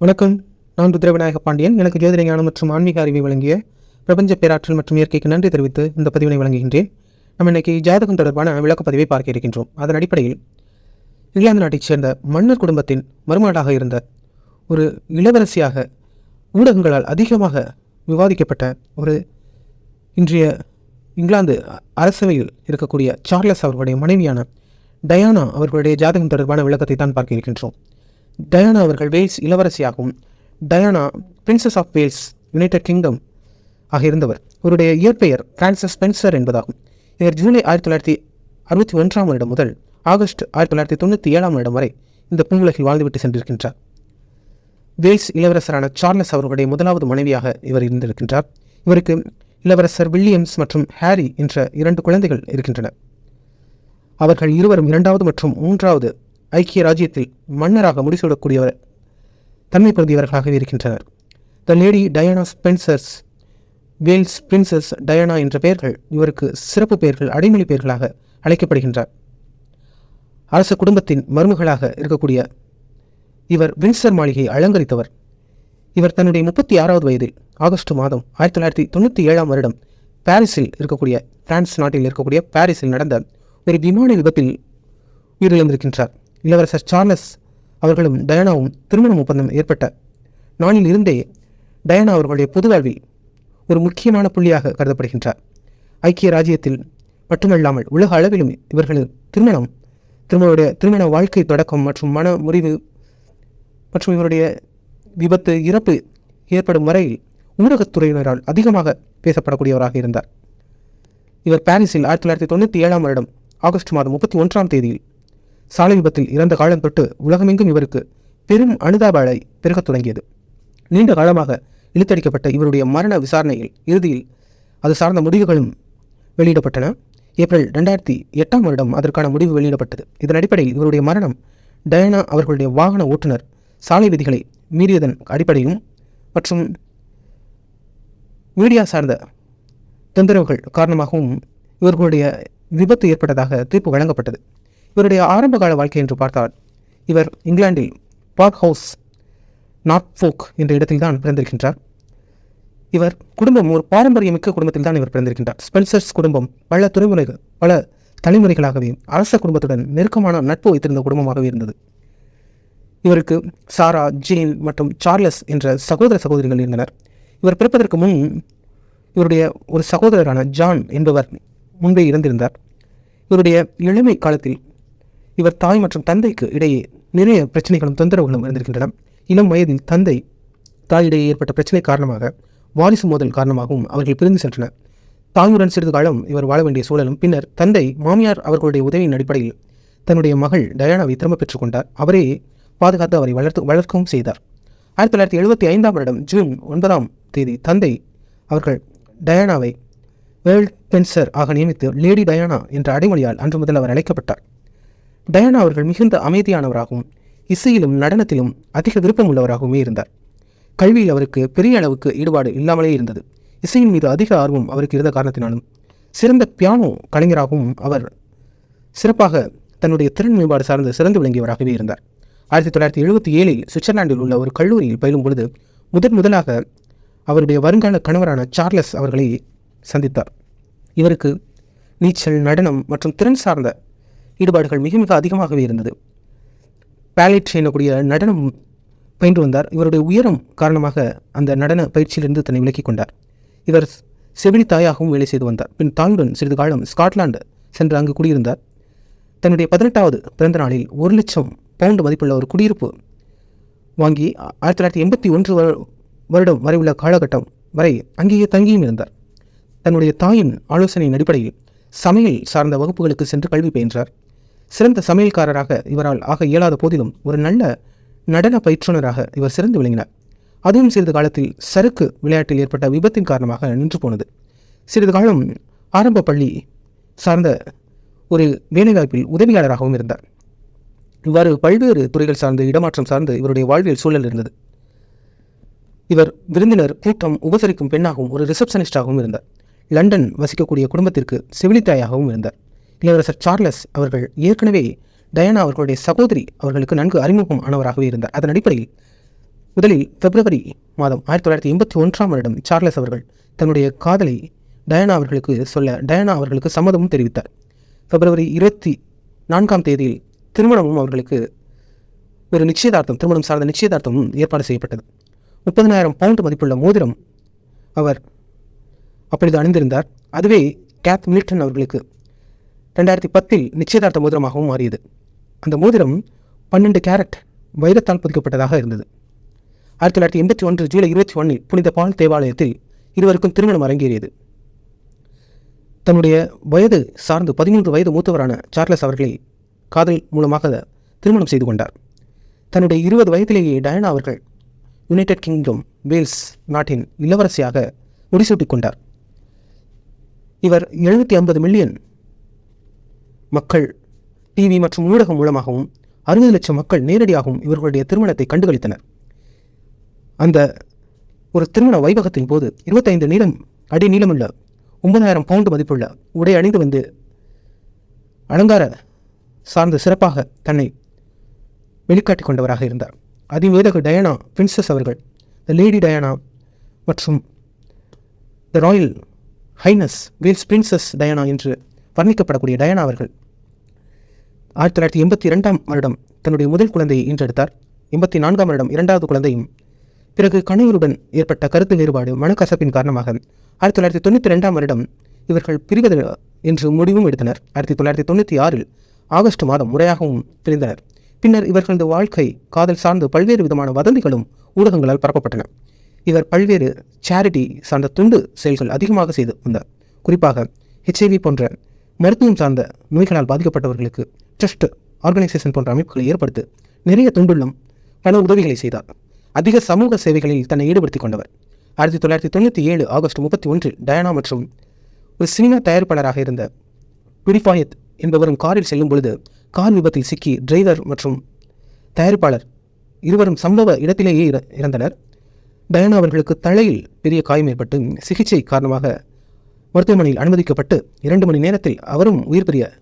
வணக்கம். நான் ருத்ரவிநாயக பாண்டியன். எனக்கு ஜோதிட ஞானம் மற்றும் ஆன்மீக அறிவை வழங்கிய பிரபஞ்ச பேராற்றல் மற்றும் இயற்கைக்கு நன்றி தெரிவித்து இந்த பதிவினை வழங்குகின்றேன். நம்ம இன்னைக்கு ஜாதகம் தொடர்பான விளக்கப்பதிவை பார்க்க இருக்கின்றோம். அதன் அடிப்படையில் இங்கிலாந்து நாட்டைச் சேர்ந்த மன்னர் குடும்பத்தின் மருமகளாக இருந்த ஒரு இளவரசியாக ஊடகங்களால் அதிகமாக விவாதிக்கப்பட்ட ஒரு இன்றைய இங்கிலாந்து அரசவையில் இருக்கக்கூடிய சார்லஸ் அவர்களுடைய மனைவியான டயானா அவர்களுடைய ஜாதகம் தொடர்பான விளக்கத்தை தான் பார்க்க இருக்கின்றோம். டயானா அவர்கள் Wales இளவரசியாகவும் Diana princess of Wales United Kingdom ஆக இருந்தவர். இவருடைய இயற்பெயர் பிரான்சஸ் ஸ்பென்சர் என்பதாகும். இவர் ஜூலை ஆயிரத்தி தொள்ளாயிரத்தி அறுபத்தி ஒன்றாம் வருடம் முதல் ஆகஸ்ட் ஆயிரத்தி தொள்ளாயிரத்தி தொண்ணூற்றி ஏழாம் வருடம் வரை இந்த பூங்குலகில் வாழ்ந்துவிட்டு சென்றிருக்கின்றார். வேல்ஸ் இளவரசரான சார்லஸ் அவர்களுடைய முதலாவது மனைவியாக இவர் இருந்திருக்கின்றார். இவருக்கு இளவரசர் வில்லியம்ஸ் மற்றும் ஹாரி என்ற இரண்டு குழந்தைகள் இருக்கின்றனர் அவர்கள் இருவரும் இரண்டாவது மற்றும் மூன்றாவது ஐக்கிய ராஜ்யத்தில் மன்னராக முடிசூடக்கூடியவர் தன்மை பொருந்தியவர்களாகவே இருக்கின்றனர். The lady Diana Spencers Wales princess Diana என்ற பெயர்கள் இவருக்கு சிறப்பு பெயர்கள் அடைமொழி பெயர்களாக அழைக்கப்படுகின்றார் அரச குடும்பத்தின் மருமகளாக இருக்கக்கூடிய இவர் வின்சர் மாளிகையை அலங்கரித்தவர். இவர் தன்னுடைய முப்பத்தி ஆறாவது வயதில் ஆகஸ்ட் மாதம் ஆயிரத்தி தொள்ளாயிரத்தி தொண்ணூற்றி ஏழாம் வருடம் பாரிஸில் இருக்கக்கூடிய பிரான்ஸ் நாட்டில் இருக்கக்கூடிய பாரிஸில் நடந்த ஒரு விமான விபத்தில் உயிரிழந்திருக்கின்றார். இளவரசர் சார்லஸ் அவர்களும் டயானாவும் திருமணம் ஒப்பந்தம் ஏற்பட்ட நாளில் இருந்தே டயானா அவர்களுடைய பொது வாழ்வில் ஒரு முக்கியமான புள்ளியாக கருதப்படுகின்றார். ஐக்கிய ராஜ்யத்தில் மட்டுமல்லாமல் உலக அளவிலும் இவர்களது திருமணம் திருமண திருமண வாழ்க்கை தொடக்கம் மற்றும் மன முறிவு மற்றும் இவருடைய விபத்து இறப்பு ஏற்படும் வரையில் ஊடகத்துறையினரால் அதிகமாக பேசப்படக்கூடியவராக இருந்தார். இவர் பாரிஸில் ஆயிரத்தி தொள்ளாயிரத்தி தொண்ணூற்றி ஏழாம் வருடம் ஆகஸ்ட் மாதம் முப்பத்தி ஒன்றாம் தேதியில் சாலை விபத்தில் இறந்த காலம் தொட்டு உலகமெங்கும் இவருக்கு பெரும் அனுதாப அலை பெருகத் தொடங்கியது. நீண்ட காலமாக இழுத்தடிக்கப்பட்ட இவருடைய மரண விசாரணையில் இறுதியில் அது சார்ந்த முடிவுகளும் வெளியிடப்பட்டன. ஏப்ரல் ரெண்டாயிரத்தி எட்டாம் வருடம் அதற்கான முடிவு வெளியிடப்பட்டது. இதன் அடிப்படையில் இவருடைய மரணம் டயனா அவர்களுடைய வாகன ஓட்டுநர் சாலை விதிகளை மீறியதன் அடிப்படையும் மற்றும் மீடியா சார்ந்த தொந்தரவுகள் காரணமாகவும் இவர்களுடைய விபத்து ஏற்பட்டதாக தீர்ப்பு வழங்கப்பட்டது. இவருடைய ஆரம்பகால வாழ்க்கை என்று பார்த்தால் இவர் இங்கிலாந்தில் பார்க் ஹவுஸ் நார்த்ஃபோக் என்ற இடத்தில்தான் பிறந்திருக்கின்றார். இவர் குடும்பம் ஒரு பாரம்பரியமிக்க குடும்பத்தில் தான் இவர் பிறந்திருக்கின்றார். ஸ்பென்சர்ஸ் குடும்பம் பல துறைமுறைகள் பல தலைமுறைகளாகவே அரச குடும்பத்துடன் நெருக்கமான நட்பு வைத்திருந்த குடும்பமாகவே இருந்தது. இவருக்கு சாரா ஜேன் மற்றும் சார்லஸ் என்ற சகோதர சகோதரிகள் இருந்தனர். இவர் பிறப்பதற்கு முன் இவருடைய ஒரு சகோதரரான ஜான் என்பவர் முன்பே இறந்திருந்தார். இவருடைய இளமை காலத்தில் இவர் தாய் மற்றும் தந்தைக்கு இடையே நிறைய பிரச்சனைகளும் தொந்தரவுகளும் இருந்திருக்கின்றன. இளம் வயதில் தந்தை தாயிடையே ஏற்பட்ட பிரச்சனை காரணமாக வாரிசு மோதல் காரணமாகவும் அவர்கள் பிரிந்து சென்றனர். தாயுடன் சிறிது காலம் இவர் வாழ வேண்டிய சூழலும் பின்னர் தந்தை மாமியார் அவர்களுடைய உதவியின் அடிப்படையில் தன்னுடைய மகள் டயானாவை திரும்ப பெற்றுக்கொண்டார் அவரே பாதுகாத்து அவரை வளர்த்து வளர்க்கவும் செய்தார். ஆயிரத்தி தொள்ளாயிரத்தி எழுபத்தி ஐந்தாம் வருடம் ஜூன் ஒன்பதாம் தேதி தந்தை அவர்கள் டயானாவை வேர்ல்ட் பென்சர் ஆக நியமித்து லேடி டயானா என்ற அடைமொழியால் அன்று முதல் அவர் அழைக்கப்பட்டார். டயானா அவர்கள் மிகுந்த அமைதியானவராகவும் இசையிலும் நடனத்திலும் அதிக விருப்பம் உள்ளவராகவுமே இருந்தார். கல்வியில் அவருக்கு பெரிய அளவுக்கு ஈடுபாடு இல்லாமலே இருந்தது. இசையின் மீது அதிக ஆர்வம் அவருக்கு இருந்த காரணத்தினாலும் சிறந்த பியானோ கலைஞராகவும் அவர் சிறப்பாக தன்னுடைய திறன் மேம்பாடு சார்ந்து சிறந்து விளங்கியவராகவே இருந்தார். ஆயிரத்தி தொள்ளாயிரத்தி எழுபத்தி ஏழில் சுவிட்சர்லாந்தில் உள்ள ஒரு கல்லூரியில் பயிலும் பொழுது முதன் முதலாக அவருடைய வருங்கால கணவரான சார்லஸ் அவர்களை சந்தித்தார். இவருக்கு நீச்சல் நடனம் மற்றும் திறன் சார்ந்த ஈடுபாடுகள் மிக மிக அதிகமாகவே இருந்தது. பேலட் செய்யக்கூடிய நடனம் பயின்று வந்தார். இவருடைய உயரம் காரணமாக அந்த நடன பயிற்சியிலிருந்து தன்னை விலக்கிக் கொண்டார். இவர் செவிலி தாயாகவும் வேலை செய்து வந்தார். பின் தாயுடன் சிறிது காலம் ஸ்காட்லாந்து சென்று அங்கு குடியிருந்தார். தன்னுடைய பதினெட்டாவது பிறந்த நாளில் ஒரு லட்சம் பவுண்டு மதிப்புள்ள ஒரு குடியிருப்பு வாங்கி ஆயிரத்தி தொள்ளாயிரத்தி எண்பத்தி ஒன்று வரு- வருடம் வரை உள்ள காலகட்டம் வரை அங்கேயே தங்கியும் இருந்தார். தன்னுடைய தாயின் ஆலோசனையின் அடிப்படையில் சமையல் சார்ந்த வகுப்புகளுக்கு சென்று கல்வி பயின்றார். சிறந்த சமையல்காரராக இவரால் ஆக இயலாத போதிலும் ஒரு நல்ல நடன பயிற்றுனராக இவர் சிறந்து விளங்கினார். அதுவும் சிறிது காலத்தில் சறுக்கு விளையாட்டில் ஏற்பட்ட விபத்தின் காரணமாக நின்று போனது. சிறிது காலம் ஆரம்ப பள்ளி சார்ந்த ஒரு வேலைவாய்ப்பில் உதவியாளராகவும் இருந்தார். இவ்வாறு பல்வேறு துறைகள் சார்ந்து இடமாற்றம் சார்ந்து இவருடைய வாழ்வியல் சூழல் இருந்தது. இவர் விருந்தினர் கூட்டம் உபசரிக்கும் பெண்ணாகவும் ஒரு ரிசப்ஷனிஸ்டாகவும் இருந்தார். லண்டன் வசிக்கக்கூடிய குடும்பத்திற்கு செவிலித்தாயாகவும் இருந்தார். இளவரசர் சார்லஸ் அவர்கள் ஏற்கனவே டயானா அவர்களுடைய சகோதரி அவர்களுக்கு நன்கு அறிமுகம் ஆனவராகவே இருந்தார். அதன் அடிப்படையில் முதலில் பிப்ரவரி மாதம் ஆயிரத்தி தொள்ளாயிரத்தி எண்பத்தி ஒன்றாம் வருடம் சார்லஸ் அவர்கள் தன்னுடைய காதலை டயானா அவர்களுக்கு சொல்ல டயானா அவர்களுக்கு சம்மதமும் தெரிவித்தார். பிப்ரவரி இருபத்தி நான்காம் தேதியில் திருமணமும் அவர்களுக்கு ஒரு நிச்சயதார்த்தம் திருமணம் சார்ந்த நிச்சயதார்த்தமும் ஏற்பாடு செய்யப்பட்டது. முப்பதனாயிரம் பவுண்ட் மதிப்புள்ள மோதிரம் அவர் அப்பொழுது அணிந்திருந்தார். அதுவே கேத் மில்டன் அவர்களுக்கு ரெண்டாயிரத்தி பத்தில் நிச்சயதார்த்த மோதிரமாகவும் மாறியது. அந்த மோதிரம் பன்னெண்டு கேரட் வைரத்தால் பதிக்கப்பட்டதாக இருந்தது. ஆயிரத்தி தொள்ளாயிரத்தி எண்பத்தி ஒன்று ஜூலை இருபத்தி ஒன்றில் புனித பால் தேவாலயத்தில் இருவருக்கும் திருமணம் அரங்கேறியது. தன்னுடைய வயது சார்ந்து பதிமூன்று வயது மூத்தவரான சார்லஸ் அவர்களை காதல் மூலமாக திருமணம் செய்து கொண்டார். தன்னுடைய இருபது வயதிலேயே டயனா அவர்கள் யுனைடெட் கிங்டம் வேல்ஸ் நாட்டின் இளவரசியாக முடிசூட்டிக் கொண்டார். இவர் எழுநூற்றி ஐம்பது மில்லியன் மக்கள் டிவி மற்றும் ஊடகம் மூலமாகவும் அறுபது லட்சம் மக்கள் நேரடியாகவும் இவர்களுடைய திருமணத்தை கண்டுகளித்தனர். அந்த ஒரு திருமண வைபகத்தின் போது இருபத்தைந்து நீளம் அடி நீளமுள்ள ஒன்பதாயிரம் பவுண்டு மதிப்புள்ள உடை அணிந்து வந்து அலங்கார சார்ந்த சிறப்பாக தன்னை வெளிக்காட்டி கொண்டவராக இருந்தார். அதிவேதக டயானா பிரின்சஸ் அவர்கள் த லேடி டயானா மற்றும் the royal highness Wales princess Diana என்று வர்ணிக்கப்படக்கூடிய டயானா அவர்கள். ஆயிரத்தி தொள்ளாயிரத்தி எண்பத்தி இரண்டாம் வருடம் தன்னுடைய முதல் குழந்தையை ஈன்றெடுத்தார். எண்பத்தி நான்காம் வருடம் இரண்டாவது குழந்தையும் பிறகு கணவருடன் ஏற்பட்ட கருத்து வேறுபாடு மனக்கசப்பின் காரணமாக ஆயிரத்தி தொள்ளாயிரத்தி தொண்ணூற்றி ரெண்டாம் வருடம் இவர்கள் பிரிவது என்று முடிவும் எடுத்தனர். ஆயிரத்தி தொள்ளாயிரத்தி தொண்ணூற்றி ஆறில் ஆகஸ்ட் மாதம் முறையாகவும் பிரிந்தனர். பின்னர் இவர்களது வாழ்க்கை காதல் சார்ந்து பல்வேறு விதமான வதந்திகளும் ஊடகங்களால் பரப்பப்பட்டன. இவர் பல்வேறு சேரிட்டி சார்ந்த துண்டு செயல்கள் அதிகமாக செய்து வந்தார். குறிப்பாக ஹெச்ஐவி போன்ற மருத்துவம் சார்ந்த நோய்களால் பாதிக்கப்பட்டவர்களுக்கு ட்ரஸ்ட் ஆர்கனைசேஷன் போன்ற அமைப்புகளை ஏற்படுத்தி நிறைய துண்டுள்ளம் பல உதவிகளை செய்தார். அதிக சமூக சேவைகளில் தன்னை ஈடுபடுத்திக் கொண்டவர். ஆயிரத்தி தொள்ளாயிரத்தி தொண்ணூற்றி ஏழு ஆகஸ்ட் முப்பத்தி ஒன்றில் டயானா மற்றும் ஒரு சினிமா தயாரிப்பாளராக இருந்த பிரிஃபாயத் என்பவரும் காரில் செல்லும் பொழுது கார் விபத்தில் சிக்கி டிரைவர் மற்றும் தயாரிப்பாளர் இருவரும் சம்பவ இடத்திலேயே இற- இறந்தனர். டயானா அவர்களுக்கு தலையில் பெரிய காயம் ஏற்பட்டு சிகிச்சை காரணமாக மருத்துவமனையில் அனுமதிக்கப்பட்டு இரண்டு மணி நேரத்தில் அவரும் உயிர் பெரிய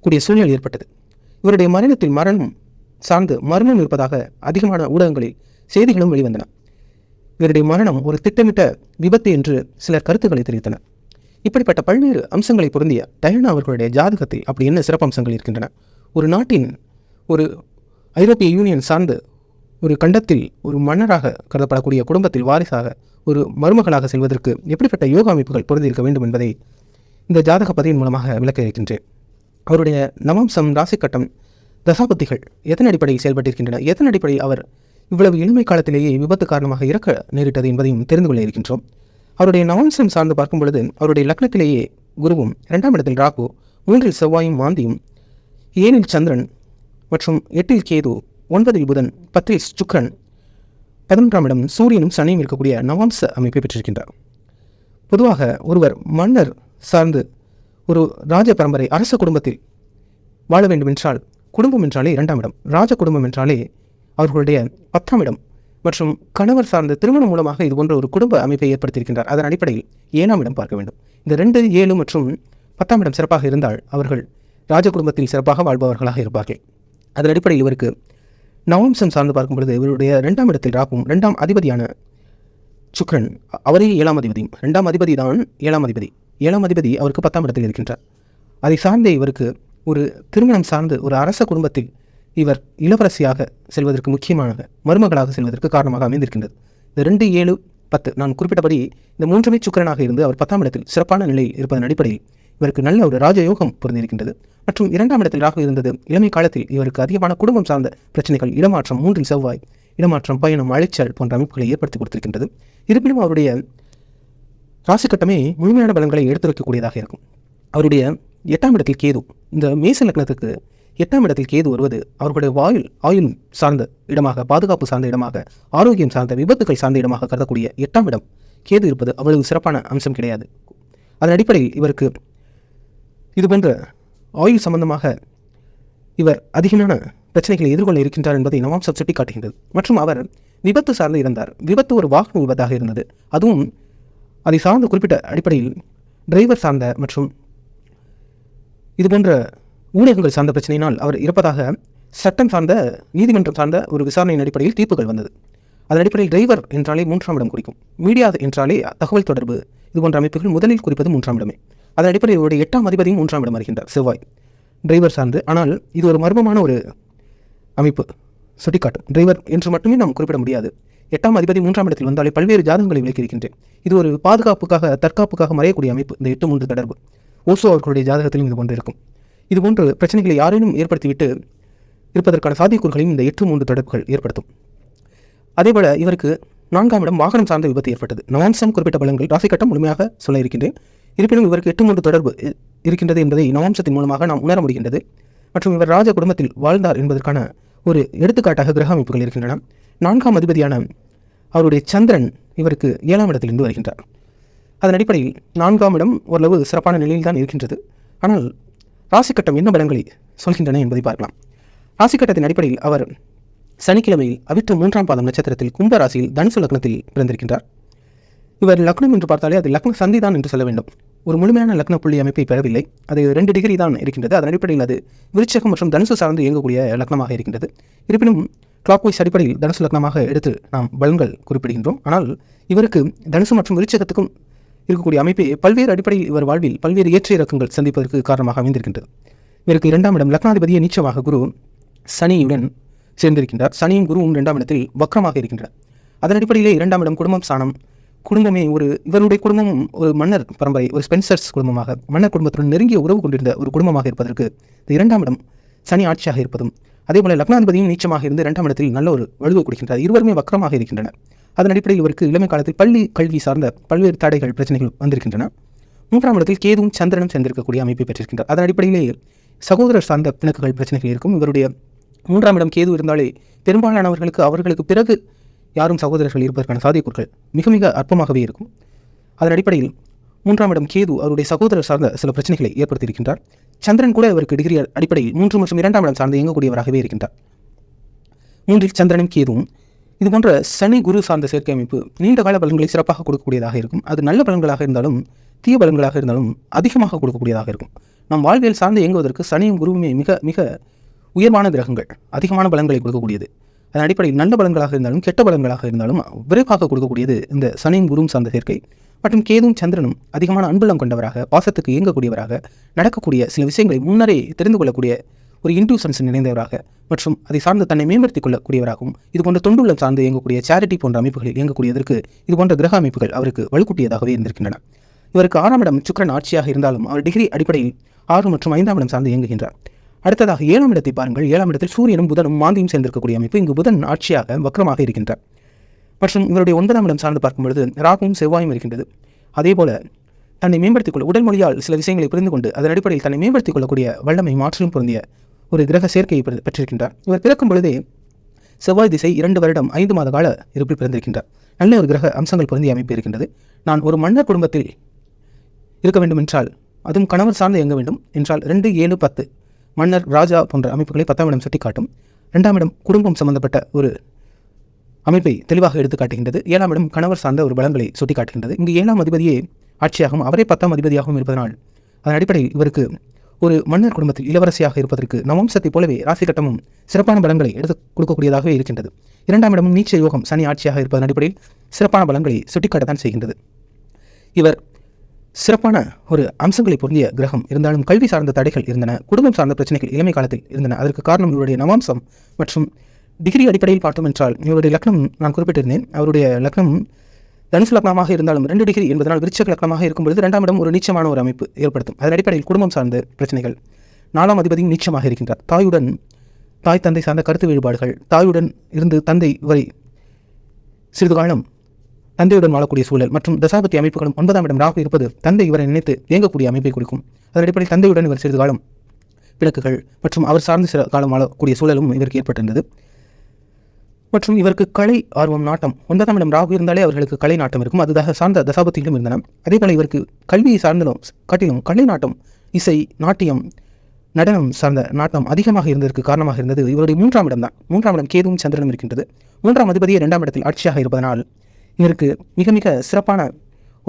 கூடிய சூழ்நிலை ஏற்பட்டது. இவருடைய மரணத்தில் மரணம் சார்ந்து மரணம் இருப்பதாக அதிகமான ஊடகங்களில் செய்திகளும் வெளிவந்தன. இவருடைய மரணம் ஒரு திட்டமிட்ட விபத்து என்று சிலர் கருத்துக்களை தெரிவித்தனர். இப்படிப்பட்ட பல்வேறு அம்சங்களை பொருந்திய டயனா அவர்களுடைய ஜாதகத்தில் அப்படி என்ன சிறப்பம்சங்கள் இருக்கின்றன? ஒரு நாட்டின் ஒரு ஐரோப்பிய யூனியன் சார்ந்து ஒரு கண்டத்தில் ஒரு மன்னராக கருதப்படக்கூடிய குடும்பத்தில் வாரிசாக ஒரு மருமகளாக செல்வதற்கு எப்படிப்பட்ட யோகா அமைப்புகள் பொருந்திருக்க வேண்டும் என்பதை இந்த ஜாதக பதிவின் மூலமாக விளக்க இருக்கின்றேன். அவருடைய நவம்சம் ராசிக்கட்டம் தசாபத்திகள் எதன் அடிப்படையில் செயல்பட்டிருக்கின்றன? எதன் அடிப்படையில் அவர் இவ்வளவு இளமை காலத்திலேயே விபத்து காரணமாக இறக்க நேரிட்டது என்பதையும் தெரிந்து கொள்ள இருக்கின்றோம். அவருடைய நவம்சம் சார்ந்து பார்க்கும் பொழுது அவருடைய லக்னத்திலேயே குருவும் இரண்டாம் இடத்தில் ராகு மூன்றில் செவ்வாயும் மாந்தியும் ஏழில் சந்திரன் மற்றும் எட்டில் கேது ஒன்பதில் புதன் பத்தில் சுக்ரன் பதினொன்றாம் இடம் சூரியனும் சனியும் இருக்கக்கூடிய நவாம்ச அமைப்பை பெற்றிருக்கின்றார். பொதுவாக ஒருவர் மன்னர் சார்ந்து ஒரு ராஜ பரம்பரை அரச குடும்பத்தில் வாழ வேண்டும் என்றால் குடும்பம் என்றாலே இரண்டாம் இடம் ராஜ குடும்பம் என்றாலே அவர்களுடைய பத்தாம் இடம். மற்றும் கணவர் சார்ந்த திருமணம் மூலமாக இது போன்ற ஒரு குடும்ப அமைப்பை ஏற்படுத்தியிருக்கின்றார். அதன் அடிப்படையில் ஏழாம் இடம் பார்க்க வேண்டும். இந்த ரெண்டு ஏழு மற்றும் பத்தாம் இடம் சிறப்பாக இருந்தால் அவர்கள் ராஜ குடும்பத்தில் சிறப்பாக வாழ்பவர்களாக இருப்பார்கள். அதன் அடிப்படையில் இவருக்கு நவம்சம் சார்ந்து பார்க்கும் பொழுது இவருடைய இரண்டாம் இடத்தில் ராகும் ரெண்டாம் அதிபதியான சுக்ரன் அவரே ஏழாம் அதிபதியும் ரெண்டாம் அதிபதி தான் ஏழாம் அதிபதி. ஏழாம் அதிபதி அவருக்கு பத்தாம் இடத்தில் இருக்கின்றார். அதை சார்ந்தே இவருக்கு ஒரு திருமணம் சார்ந்து ஒரு அரச குடும்பத்தில் இவர் இளவரசியாக செல்வதற்கு முக்கியமாக மருமகளாக செல்வதற்கு காரணமாக அமைந்திருக்கின்றது. இந்த ரெண்டு ஏழு பத்து நான் குறிப்பிட்டபடி இந்த மூன்றுமே சுக்கிரனாக இருந்து அவர் பத்தாம் இடத்தில் சிறப்பான நிலையில் இருப்பதன் அடிப்படையில் இவருக்கு நல்ல ஒரு ராஜயோகம் பொருந்திருக்கின்றது மற்றும் இரண்டாம் இடத்தில் ராகு இருந்தது. இளமை காலத்தில் இவருக்கு அதிகமான குடும்பம் சார்ந்த பிரச்சனைகள் இடமாற்றம் மூன்றில் செவ்வாய் இடமாற்றம் பயணம் அழைச்சல் போன்ற அமைப்புகளை ஏற்படுத்தி கொடுத்திருக்கின்றது. இருப்பினும் அவருடைய ராசி கட்டமே முழுமையான பலன்களை எடுத்துரைக்கக்கூடியதாக இருக்கும். அவருடைய எட்டாம் இடத்தில் கேது இந்த மேச லக்னத்துக்கு எட்டாம் இடத்தில் கேது வருவது அவர்களுடைய வாயில் ஆயுள் சார்ந்த இடமாக பாதுகாப்பு சார்ந்த இடமாக ஆரோக்கியம் சார்ந்த விபத்துகள் சார்ந்த இடமாக கருதக்கூடிய எட்டாம் இடம் கேது இருப்பது அவ்வளவு சிறப்பான அம்சம் கிடையாது. அதன் அடிப்படையில் இவருக்கு இது போன்ற ஆயுள் சம்பந்தமாக இவர் அதிகமான பிரச்சனைகளை எதிர்கொள்ள இருக்கின்றார் என்பதை நவாம்சம் சுட்டிக்காட்டுகின்றது. மற்றும் அவர் விபத்து சார்ந்து இருந்தார் விபத்து ஒரு வாகன விபத்தாக இருந்தது. அதுவும் அதை சார்ந்த குறிப்பிட்ட அடிப்படையில் டிரைவர் சார்ந்த மற்றும் இதுபோன்ற ஊடகங்கள் சார்ந்த பிரச்சனையினால் அவர் இருப்பதாக சட்டம் சார்ந்த நீதிமன்றம் சார்ந்த ஒரு விசாரணையின் அடிப்படையில் தீர்ப்புகள் வந்தது. அதன் அடிப்படையில் டிரைவர் என்றாலே மூன்றாம் இடம் குறிக்கும். மீடியா என்றாலே தகவல் தொடர்பு. இது போன்ற அமைப்புகள் முதலில் குறிப்பது மூன்றாம் இடமே. அதன் அடிப்படையில் இவருடைய எட்டாம் அதிபதியும் மூன்றாம் இடம் வருகின்றார் செவ்வாய். டிரைவர் சார்ந்து. ஆனால் இது ஒரு மர்மமான ஒரு அமைப்பு சுட்டிக்காட்டும் டிரைவர் என்று மட்டுமே நாம் குறிப்பிட முடியாது. எட்டாம் அதிபதி மூன்றாம் இடத்தில் வந்தாலே பல்வேறு ஜாதகங்களை விளக்கியிருக்கின்றேன். இது ஒரு பாதுகாப்புக்காக தற்காப்புக்காக மறையக்கூடிய அமைப்பு இந்த எட்டு மூன்று தொடர்பு. ஓசோ அவர்களுடைய ஜாதகத்திலும் இது போன்று இருக்கும். இது போன்று பிரச்சனைகளை யாரேனும் ஏற்படுத்திவிட்டு இருப்பதற்கான சாத்தியக்கூறுகளையும் இந்த எட்டு மூன்று தொடர்புகள் ஏற்படுத்தும். அதேபோல இவருக்கு நான்காம் இடம் வாகனம் சார்ந்த விபத்து ஏற்பட்டது. நவாம்சம் குறிப்பிட்ட பலன்கள் ராசி கட்டம் முழுமையாக சொல்ல இருக்கின்றேன். இருப்பினும் இவருக்கு எட்டு மூன்று தொடர்பு இருக்கின்றது என்பதை நவாம்சத்தின் மூலமாக நாம் உணர முடிகின்றது. மற்றும் இவர் ராஜ குடும்பத்தில் வாழ்ந்தார் என்பதற்கான ஒரு எடுத்துக்காட்டாக கிரக அமைப்புகள் இருக்கின்றன. நான்காம் அதிபதியான அவருடைய சந்திரன் இவருக்கு ஏழாம் இடத்திலிருந்து வருகின்றார். அதன் அடிப்படையில் நான்காம் இடம் ஓரளவு சிறப்பான நிலையில் தான் இருக்கின்றது. ஆனால் ராசிக்கட்டம் என்ன பலங்களை சொல்கின்றன என்பதை பார்க்கலாம். ராசிக்கட்டத்தின் அடிப்படையில் அவர் சனிக்கிழமையில் அவிட்ட மூன்றாம் பாதம் நட்சத்திரத்தில் கும்ப ராசியில் தனுசு லக்னத்தில் பிறந்திருக்கின்றார். இவர் லக்னம் என்று பார்த்தாலே அது லக்ன சந்தி தான் என்று சொல்ல வேண்டும். ஒரு முழுமையான லக்ன புள்ளி அமைப்பை பெறவில்லை. அது ரெண்டு டிகிரி தான் இருக்கின்றது. அதன் அடிப்படையில் அது விருச்சகம் மற்றும் தனுசு சார்ந்து இயங்கக்கூடிய லக்னமாக இருக்கின்றது. இருப்பினும் கிளாக் வைஸ் அடிப்படையில் தனுசு லக்னமாக எடுத்து நாம் பலன்கள் குறிப்பிடுகின்றோம். ஆனால் இவருக்கு தனுசு மற்றும் விருச்சகத்துக்கும் இருக்கக்கூடிய அமைப்பை பல்வேறு அடிப்படையில் இவர் வாழ்வில் பல்வேறு ஏற்ற இறக்கங்கள் சந்திப்பதற்கு காரணமாக அமைந்திருக்கின்றது. இவருக்கு இரண்டாம் இடம் லக்னாதிபதியை நீச்சமாக குரு சனியுடன் சேர்ந்திருக்கின்றார். சனியும் குருவும் இரண்டாம் இடத்தில் வக்ரமாக இருக்கின்றனர். அதன் அடிப்படையிலே இரண்டாம் இடம் குடும்பம் சாணம் குடும்பமே ஒரு இவருடைய குடும்பமும் ஒரு மன்னர் பரம்பரை ஒரு ஸ்பென்சர்ஸ் குடும்பமாக மன்னர் குடும்பத்துடன் நெருங்கிய உறவு கொண்டிருந்த ஒரு குடும்பமாக இருப்பதற்கு இந்த இரண்டாம் இடம் சனி ஆட்சியாக இருப்பதும் அதேபோல லக்னாதிபதியும் நீச்சமாக இருந்து இரண்டாம் இடத்தில் நல்ல ஒரு வலுவை கொடுக்கின்றார். இருவருமே வக்கரமாக இருக்கின்றனர். அதன் அடிப்படையில் இவருக்கு இளமை காலத்தில் பள்ளி கல்வி சார்ந்த பல்வேறு தடைகள் பிரச்சனைகள் வந்திருக்கின்றன. மூன்றாம் இடத்தில் கேதுவும் சந்திரனும் சேர்ந்திருக்கக்கூடிய அமைப்பை பெற்றிருக்கின்றார். அதன் அடிப்படையிலே சகோதரர் சார்ந்த பிணக்குகள் பிரச்சனைகள் இருக்கும். இவருடைய மூன்றாம் இடம் கேது இருந்தாலே பெரும்பாலானவர்களுக்கு அவர்களுக்கு பிறகு யாரும் சகோதரர்கள் இருப்பதற்கான சாத்தியக்கூறுகள் மிக மிக அற்பமாகவே இருக்கும். அதன் அடிப்படையில் மூன்றாம் இடம் கேது அவருடைய சகோதரர் சார்ந்த சில பிரச்சனைகளை ஏற்படுத்தியிருக்கின்றார். சந்திரன் கூட அவருக்கு டிகிரி அடிப்படையில் மூன்று மற்றும் இரண்டாம் இடம் சார்ந்து இயங்கக்கூடியவராகவே இருக்கின்றார். மூன்றில் சந்திரனும் கேதுவும் இது போன்ற சனி குரு சார்ந்த சேர்க்கை அமைப்பு நீண்ட கால பலன்களை சிறப்பாக கொடுக்கக்கூடியதாக இருக்கும். அது நல்ல பலன்களாக இருந்தாலும் தீய பலன்களாக இருந்தாலும் அதிகமாக கொடுக்கக்கூடியதாக இருக்கும். நம் வாழ்வியல் சார்ந்து இயங்குவதற்கு சனியும் குருவுமே மிக மிக உயர்வான கிரகங்கள் அதிகமான பலன்களை கொடுக்கக்கூடியது. அதன் அடிப்படையில் நல்ல பலன்களாக இருந்தாலும் கெட்ட பலன்களாக இருந்தாலும் விரைவாக கொடுக்கக்கூடியது இந்த சனியும் குருவும் சார்ந்த சேர்க்கை. மற்றும் கேதும் சந்திரனும் அதிகமான அன்புலம் கொண்டவராக பாசத்துக்கு இயங்கக்கூடியவராக நடக்கக்கூடிய சில விஷயங்களை முன்னரே தெரிந்து கொள்ளக்கூடிய ஒரு இன்ட்யூஷன்ஸ் நிறைந்தவராக மற்றும் அதை சார்ந்து தன்னை மேம்படுத்திக் கொள்ளக்கூடியவராகவும் இது போன்ற தொண்டுள்ளம் சார்ந்து இயங்கக்கூடிய சேரிட்டி போன்ற அமைப்புகளில் இயங்கக்கூடியதற்கு இது போன்ற கிரக அமைப்புகள் அவருக்கு வலுக்கூட்டியதாகவே இருந்திருக்கின்றன. இவருக்கு ஆறாம் இடம் சுக்கரன் ஆட்சியாக இருந்தாலும் அவர் டிகிரி அடிப்படையில் ஆறு மற்றும் ஐந்தாம் இடம் சார்ந்து இயங்குகின்றார். அடுத்ததாக ஏழாம் இடத்தை பாருங்கள். ஏழாம் இடத்தில் சூரியனும் புதனும் மாந்தியும் சேர்ந்திருக்கக்கூடிய அமைப்பு இங்கு புதன் ஆட்சியாக வக்கரமாக இருக்கின்றார். மற்றும் இவருடைய ஒன்பதாம் இடம் சார்ந்து பார்க்கும் பொழுது ராகுவும் செவ்வாயும் இருக்கின்றது. அதேபோல தன்னை மேம்படுத்திக் கொள்ள உடல் மொழியால் சில விஷயங்களை புரிந்து கொண்டு அதன் அடிப்படையில் தன்னை மேம்படுத்திக் கொள்ளக்கூடிய வல்லமை மாற்றம் பொருந்திய ஒரு கிரக சேர்க்கையை பெற்றிருக்கின்றார். இவர் பிறக்கும் பொழுதே செவ்வாய் திசை இரண்டு வருடம் ஐந்து மாத கால இருப்பில் பிறந்திருக்கின்றார். நல்ல ஒரு கிரக அம்சங்கள் பொருந்திய அமைப்பு இருக்கின்றது. நான் ஒரு மன்னர் குடும்பத்தில் இருக்க வேண்டும் என்றால் அதுவும் கணவர் சார்ந்து இயங்க வேண்டும் என்றால் ரெண்டு ஏழு பத்து மன்னர் ராஜா போன்ற அமைப்புகளை பத்தாம் இடம் சுட்டிக்காட்டும். இரண்டாம் இடம் குடும்பம் சம்பந்தப்பட்ட ஒரு அமைப்பை தெளிவாக எடுத்து காட்டுகின்றது. ஏழாம் இடம் கணவர் சார்ந்த ஒரு பலங்களை சுட்டிக்காட்டுகின்றது. இங்கு ஏழாம் அதிபதியே ஆட்சியாகவும் அவரே பத்தாம் அதிபதியாகவும் இருப்பதனால் அதன் அடிப்படையில் இவருக்கு ஒரு மன்னர் குடும்பத்தில் இளவரசியாக இருப்பதற்கு நவம்சத்தைப் போலவே ராசி கட்டமும் சிறப்பான பலங்களை எடுத்து கொடுக்கக்கூடியதாகவே இருக்கின்றது. இரண்டாம் இடமும் நீச்ச யோகம் சனி ஆட்சியாக இருப்பதன் அடிப்படையில் சிறப்பான பலங்களை சுட்டிக்காட்டத்தான் செய்கின்றது. இவர் சிறப்பான ஒரு அம்சங்களை பொருந்திய கிரகம் இருந்தாலும் கல்வி சார்ந்த தடைகள் இருந்தன குடும்பம் சார்ந்த பிரச்சனைகள் இளமை காலத்தில் இருந்தன. அதற்கு காரணம் இவருடைய நவாம்சம் மற்றும் டிகிரி அடிப்படையில் பார்த்தோம் என்றால் இவருடைய லக்னம் நான் குறிப்பிட்டிருந்தேன். அவருடைய லக்னம் தனுசு லக்னமாக இருந்தாலும் ரெண்டு டிகிரி என்பதனால் விருச்சக லக்னமாக இருக்கும் பொழுது இரண்டாம் இடம் ஒரு நீச்சமான ஒரு அமைப்பு ஏற்படுத்தும். அதன் அடிப்படையில் குடும்பம் சார்ந்த பிரச்சனைகள். நாலாம் அதிபதியும் நீச்சமாக இருக்கின்றார். தாயுடன் தாய் தந்தை சார்ந்த கருத்து வேறுபாடுகள். தாயுடன் இருந்து தந்தை வரை சிறிது காலம் தந்தையுடன் வாழக்கூடிய சூழல் மற்றும் தசாபத்தி அமைப்புகளும் ஒன்பதாம் இடம் ராகு இருப்பது தந்தை இவரை நினைத்து இயங்கக்கூடிய அமைப்பை குறிக்கும். அதன் அடிப்படையில் தந்தையுடன் இவர் சிறிது காலம் விளக்குகள் மற்றும் அவர் சார்ந்த சில காலம் வாழக்கூடிய சூழலும் இவருக்கு ஏற்பட்டிருந்தது. மற்றும் இவருக்கு கலை ஆர்வம் நாட்டம் ஒன்பதாம் இடம் ராகு இருந்தாலே அவர்களுக்கு கலை நாட்டம் இருக்கும். அது தக சார்ந்த தசாபத்திகளும் இருந்தன. அதே போல இவருக்கு கல்வியை சார்ந்ததும் காட்டிலும் கலை நாட்டம் இசை நாட்டியம் நடனம் சார்ந்த நாட்டம் அதிகமாக இருந்ததற்கு காரணமாக இருந்தது இவருடைய மூன்றாம் இடம் தான் மூன்றாம் இடம் கேதுவும் சந்திரனும் இருக்கின்றது. மூன்றாம் அதிபதியை இரண்டாம் இடத்தில் ஆட்சியாக இருப்பதனால் இவருக்கு மிக மிக சிறப்பான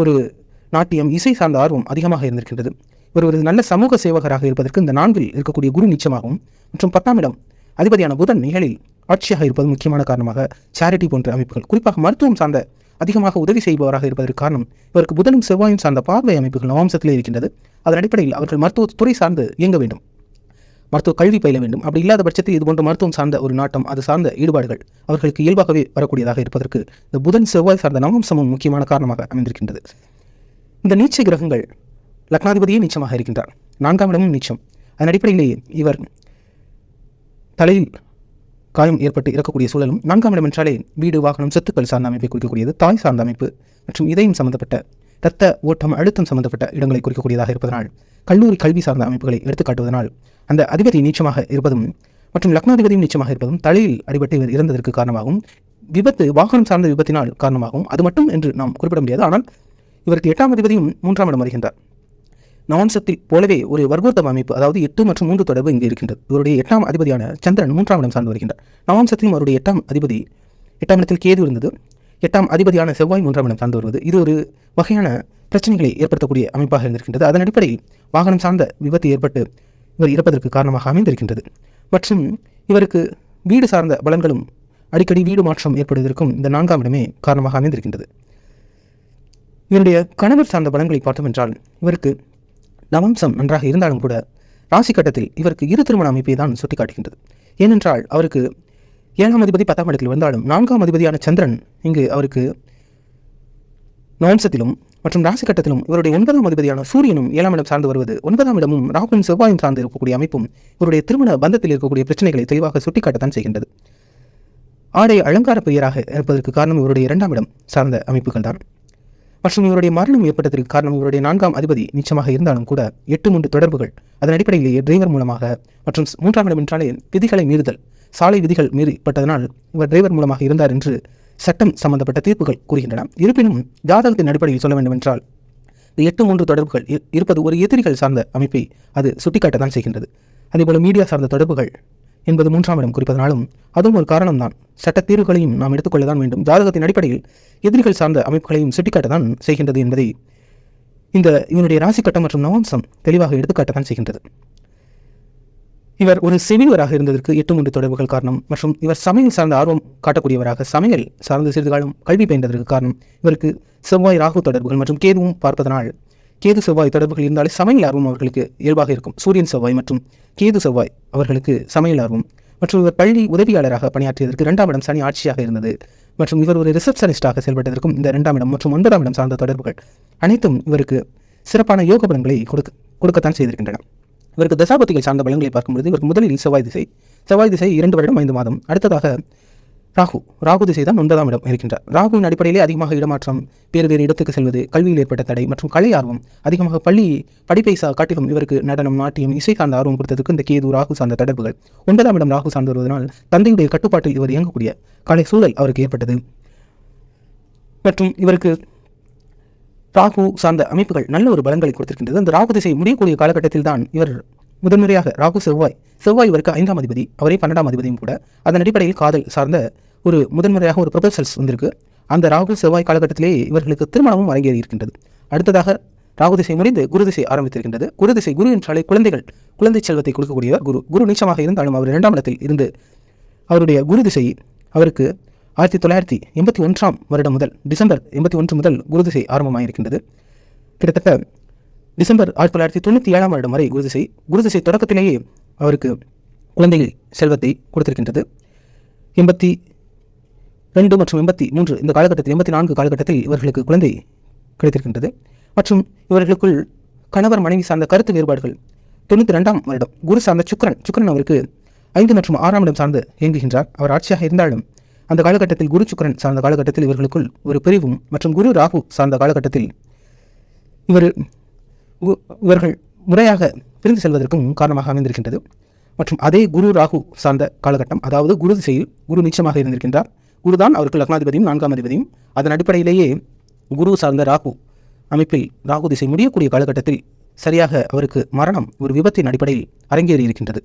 ஒரு நாட்டியம் இசை சார்ந்த ஆர்வம் அதிகமாக இருந்திருக்கின்றது. இவர் ஒரு நல்ல சமூக சேவகராக இருப்பதற்கு இந்த நான்கில் இருக்கக்கூடிய குரு நிச்சயமாகவும் மற்றும் பத்தாம் இடம் அதிபதியான புதன் நிகழில் ஆட்சியாக இருப்பது முக்கியமான காரணமாக சேரிட்டி போன்ற அமைப்புகள் குறிப்பாக மருத்துவம் சார்ந்த அதிகமாக உதவி செய்பவராக இருப்பதற்கு காரணம் இவருக்கு புதனும் செவ்வாயும் சார்ந்த பார்வை அமைப்புகள் நவாம்சத்திலே இருக்கின்றது. அதன் அடிப்படையில் அவர்கள் மருத்துவத்துறை சார்ந்து இயங்க வேண்டும். மருத்துவ கல்வி பயில வேண்டும். அப்படி இல்லாத பட்சத்தில் இது போன்ற மருத்துவம் சார்ந்த ஒரு நாட்டம் அது சார்ந்த ஈடுபாடுகள் அவர்களுக்கு இயல்பாகவே வரக்கூடியதாக இருப்பதற்கு இந்த புதன் செவ்வாய் சார்ந்த நவம்சமும் முக்கியமான காரணமாக அமைந்திருக்கின்றது. இந்த நீச்ச கிரகங்கள் லக்னாதிபதியே நீச்சமாக இருக்கின்றார். நான்காம் இடமும் நீச்சம். அதன் அடிப்படையிலேயே இவர் தலையில் காயம் ஏற்பட்டு இறக்கக்கூடிய சூழலும் நான்காம் இடம் என்றாலே வீடு வாகனம் சொத்துக்கள் சார்ந்த அமைப்பை குறிக்கக்கூடியது தாய் சார்ந்த அமைப்பு மற்றும் இதயம் சம்பந்தப்பட்ட இரத்த ஓட்டம் அழுத்தம் சம்பந்தப்பட்ட இடங்களை குறிக்கக்கூடியதாக இருப்பதனால் கல்லூரி கல்வி சார்ந்த அமைப்புகளை எடுத்துக்காட்டுவதனால் அந்த அதிபதி நீச்சமாக இருப்பதும் மற்றும் லக்னாதிபதியும் நீச்சமாக இருப்பதும் தலையில் அடிபட்டு இவர் இறந்ததற்கு காரணமாகவும் விபத்து வாகனம் சார்ந்த விபத்தினால் காரணமாகவும் அது மட்டும் என்று நாம் குறிப்பிட முடியாது. ஆனால் இவருக்கு எட்டாம் அதிபதியும் மூன்றாம் இடம் வருகின்றார். நவம்சத்தை போலவே ஒரு வர்க்கோத்தம அமைப்பு அதாவது எட்டு மற்றும் மூன்று தொடர்பு இங்கே இருக்கின்றது. இவருடைய எட்டாம் அதிபதியான சந்திரன் மூன்றாம் இடம் சார்ந்து வருகின்றார். நவம்சத்திலும் அவருடைய எட்டாம் அதிபதி எட்டாம் இடத்தில் கேது இருந்தது. எட்டாம் அதிபதியான செவ்வாய் மூன்றாம் இடம் சார்ந்து வருவது. இது ஒரு வகையான பிரச்சனைகளை ஏற்படுத்தக்கூடிய அமைப்பாக இருந்திருக்கின்றது. அதன் அடிப்படையில் வாகனம் சார்ந்த விபத்து ஏற்பட்டு இவர் இறப்பதற்கு காரணமாக அமைந்திருக்கின்றது. மற்றும் இவருக்கு வீடு சார்ந்த பலன்களும் அடிக்கடி வீடு மாற்றம் ஏற்படுவதற்கும் இந்த நான்காம் இடமே காரணமாக அமைந்திருக்கின்றது. இவருடைய கணவர் சார்ந்த பலன்களை பார்த்தோம் என்றால் இவருக்கு நவம்சம் நன்றாக இருந்தாலும் கூட ராசி கட்டத்தில் இவருக்கு இரு திருமண அமைப்பை தான் சுட்டிக்காட்டுகின்றது. ஏனென்றால் அவருக்கு ஏழாம் அதிபதி பத்தாம் இடத்தில் வந்தாலும் நான்காம் அதிபதியான சந்திரன் இங்கு அவருக்கு நவம்சத்திலும் மற்றும் ராசி கட்டத்திலும் இவருடைய ஒன்பதாம் அதிபதியான சூரியனும் ஏழாம் இடம் சார்ந்து வருவது ஒன்பதாம் இடமும் ராகுவும் செவ்வாயும் சார்ந்து இருக்கக்கூடிய அமைப்பும் இவருடைய திருமண பந்தத்தில் இருக்கக்கூடிய பிரச்சனைகளை தெளிவாக சுட்டிக்காட்டத்தான் செய்கின்றது. ஆடை அலங்கார பெயராக இருப்பதற்கு காரணம் இவருடைய இரண்டாம் இடம் சார்ந்த அமைப்புகள் தான் மற்றும் இவருடைய மரணம் ஏற்பட்டதற்கு காரணம் இவருடைய நான்காம் அதிபதி நிச்சயமாக இருந்தாலும் கூட எட்டு மூன்று தொடர்புகள் அதன் அடிப்படையிலேயே டிரைவர் மூலமாக மற்றும் மூன்றாம் இடம் என்றாலே விதிகளை மீறுதல் சாலை விதிகள் மீறிப்பட்டதனால் இவர் டிரைவர் மூலமாக இருந்தார் என்று சட்டம் சம்பந்தப்பட்ட தீர்ப்புகள் கூறுகின்றன. இருப்பினும் ஜாதகத்தின் அடிப்படையில் சொல்ல வேண்டுமென்றால் எட்டு மூன்று தொடர்புகள் இருப்பது ஒரு எதிரிகள் சார்ந்த அமைப்பை அது சுட்டிக்காட்டத்தான் செய்கின்றது. அதேபோல மீடியா சார்ந்த தொடர்புகள் என்பது மூன்றாம் இடம் குறிப்பதனாலும் அதுவும் ஒரு காரணம்தான். சட்ட தீர்வுகளையும் நாம் எடுத்துக்கொள்ளதான் வேண்டும். ஜாதகத்தின் அடிப்படையில் எதிரிகள் சார்ந்த அமைப்புகளையும் சுட்டிக்காட்டத்தான் செய்கின்றது என்பதை இந்த இவனுடைய ராசி கட்டம் மற்றும் நவம்சம் தெளிவாக எடுத்துக்காட்டத்தான் செய்கின்றது. இவர் ஒரு செவிலியராக இருந்ததற்கு எட்டு மூன்று தொடர்புகள் காரணம். மற்றும் இவர் சமையல் சார்ந்த ஆர்வம் காட்டக்கூடியவராக சமையல் சார்ந்த சிறிது காலம் கல்வி பயின்றதற்கு காரணம். இவருக்கு செவ்வாய் ராகு தொடர்புகள் மற்றும் கேதுவும் பார்ப்பதனால் கேது செவ்வாய் தொடர்புகள் இருந்தாலே சமையல் ஆர்வம் அவர்களுக்கு இயல்பாக இருக்கும். சூரியன் செவ்வாய் மற்றும் கேது செவ்வாய் அவர்களுக்கு சமையல் ஆர்வம். மற்றும் இவர் பள்ளி உதவியாளராக பணியாற்றியதற்கு இரண்டாம் இடம் சனி ஆட்சியாக இருந்தது. மற்றும் இவர் ஒரு ரிசப்ஷனிஸ்டாக செயல்பட்டதற்கும் இந்த இரண்டாம் இடம் மற்றும் ஒன்பதாம் இடம் சார்ந்த தொடர்புகள் அனைத்தும் இவருக்கு சிறப்பான யோக பலன்களை கொடுக்க கொடுக்கத்தான் செய்திருக்கின்றன. இவருக்கு தசாபதிகள் சார்ந்த பலன்களை பார்க்கும்பொழுது இவருக்கு முதலில் செவ்வாய் திசை செவ்வாய் திசை இரண்டு வருடம் ஐந்து மாதம். அடுத்ததாக ராகு. ராகு திசை தான் ஒன்பதாம் இடம் இருக்கின்றார். ராகுவின் அடிப்படையிலே அதிகமாக இடமாற்றம் வேறு வேறு இடத்துக்கு செல்வது கல்வியில் ஏற்பட்ட தடை மற்றும் கலை ஆர்வம் அதிகமாக பள்ளி படிப்பை சா காட்டிலும் இவருக்கு நடனம் நாட்டியம் இசை சார்ந்த ஆர்வம் கொடுத்ததுக்கு இந்த கேது ராகு சார்ந்த தொடர்புகள் ஒன்பதாம் இடம் ராகு சார்ந்து வருவதனால் தந்தையுடைய கட்டுப்பாட்டில் இவர் இயங்கக்கூடிய கலை சூழல் அவருக்கு ஏற்பட்டது. மற்றும் இவருக்கு ராகு சார்ந்த அமைப்புகள் நல்ல ஒரு பலன்களை கொடுத்திருக்கின்றது. அந்த ராகு திசை முடியக்கூடிய காலகட்டத்தில் தான் இவர் முதன்முறையாக ராகு செவ்வாய் செவ்வாய் இவருக்கு ஐந்தாம் அதிபதி அவரே பன்னெண்டாம் அதிபதியும் கூட அதன் அடிப்படையில் காதல் சார்ந்த ஒரு முதன்முறையாக ஒரு ப்ரொபோசல்ஸ் வந்திருக்கு. அந்த ராகு செவ்வாய் காலகட்டத்திலே இவர்களுக்கு திருமணமும் அரங்கேறி இருக்கின்றது. அடுத்ததாக ராகு திசை முடிந்து குரு திசை ஆரம்பித்திருக்கின்றது. குரு திசை குரு என்றாலே குழந்தைகள் குழந்தை செல்வத்தை கொடுக்கக்கூடியவர் குரு. குரு நீச்சமாக இருந்தாலும் அவர் இரண்டாம் இடத்தில் இருந்து அவருடைய குரு திசை அவருக்கு ஆயிரத்தி தொள்ளாயிரத்தி எண்பத்தி ஒன்றாம் வருடம் முதல் டிசம்பர் எண்பத்தி ஒன்று முதல் குரு திசை ஆரம்பமாயிருக்கின்றது. கிட்டத்தட்ட டிசம்பர் ஆயிரத்தி தொள்ளாயிரத்தி தொண்ணூற்றி ஏழாம் வருடம் வரை குரு திசை திசை தொடக்கத்திலேயே அவருக்கு குழந்தைகள் செல்வத்தை கொடுத்திருக்கின்றது. எண்பத்தி ரெண்டு மற்றும் எண்பத்தி மூன்று இந்த காலகட்டத்தில் எண்பத்தி நான்கு காலகட்டத்தில் இவர்களுக்கு குழந்தை கிடைத்திருக்கின்றது. மற்றும் இவர்களுக்குள் கணவர் மனைவி சார்ந்த கருத்து வேறுபாடுகள் தொண்ணூற்றி ரெண்டாம் வருடம் குரு சார்ந்த சுக்கரன் சுக்ரன் அவருக்கு ஐந்து மற்றும் ஆறாம் இடம் சார்ந்து இயங்குகின்றார். அவர் ஆட்சியாக இருந்தாலும் அந்த காலகட்டத்தில் குரு சுக்கரன் சார்ந்த காலகட்டத்தில் இவர்களுக்குள் ஒரு பிரிவும் மற்றும் குரு ராகு சார்ந்த காலகட்டத்தில் இவர் உ- இவர்கள் முறையாக பிரிந்து செல்வதற்கும் காரணமாக அமைந்திருக்கின்றது. மற்றும் அதே குரு ராகு சார்ந்த காலகட்டம் அதாவது குரு திசையில் குரு நீச்சமாக இருந்திருக்கின்றார். குரு தான் அவருக்கு லக்னாதிபதியும் நான்காம் அதிபதியும். அதன் அடிப்படையிலேயே குரு சார்ந்த ராகு அமைப்பில் ராகு திசை முடியக்கூடிய காலகட்டத்தில் சரியாக அவருக்கு மரணம் ஒரு விபத்தின் அடிப்படையில் அரங்கேறி இருக்கின்றது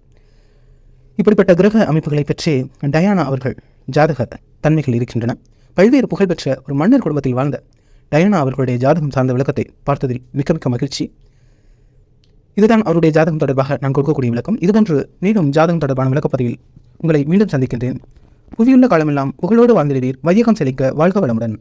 இப்படிப்பட்ட கிரக அமைப்புகளை பற்றி டயானா அவர்கள் ஜாதக தன்மைகள் இருக்கின்றன. பல்வேறு புகழ்பெற்ற ஒரு மன்னர் குடும்பத்தில் வாழ்ந்த டயானா அவர்களுடைய ஜாதகம் சார்ந்த விளக்கத்தை பார்த்ததில் மிக்க மிக்க மகிழ்ச்சி. இதுதான் அவருடைய ஜாதகம் தொடர்பாக நான் கொடுக்கக்கூடிய விளக்கம். இதுபோன்று மீண்டும் ஜாதகம் தொடர்பான விளக்கப்பதிவில் உங்களை மீண்டும் சந்திக்கின்றேன். புவியுள்ள காலமெல்லாம் புகழோடு வாழ்ந்திடுவீர். வையகம் செழிக்க வாழ்க வளமுடன்.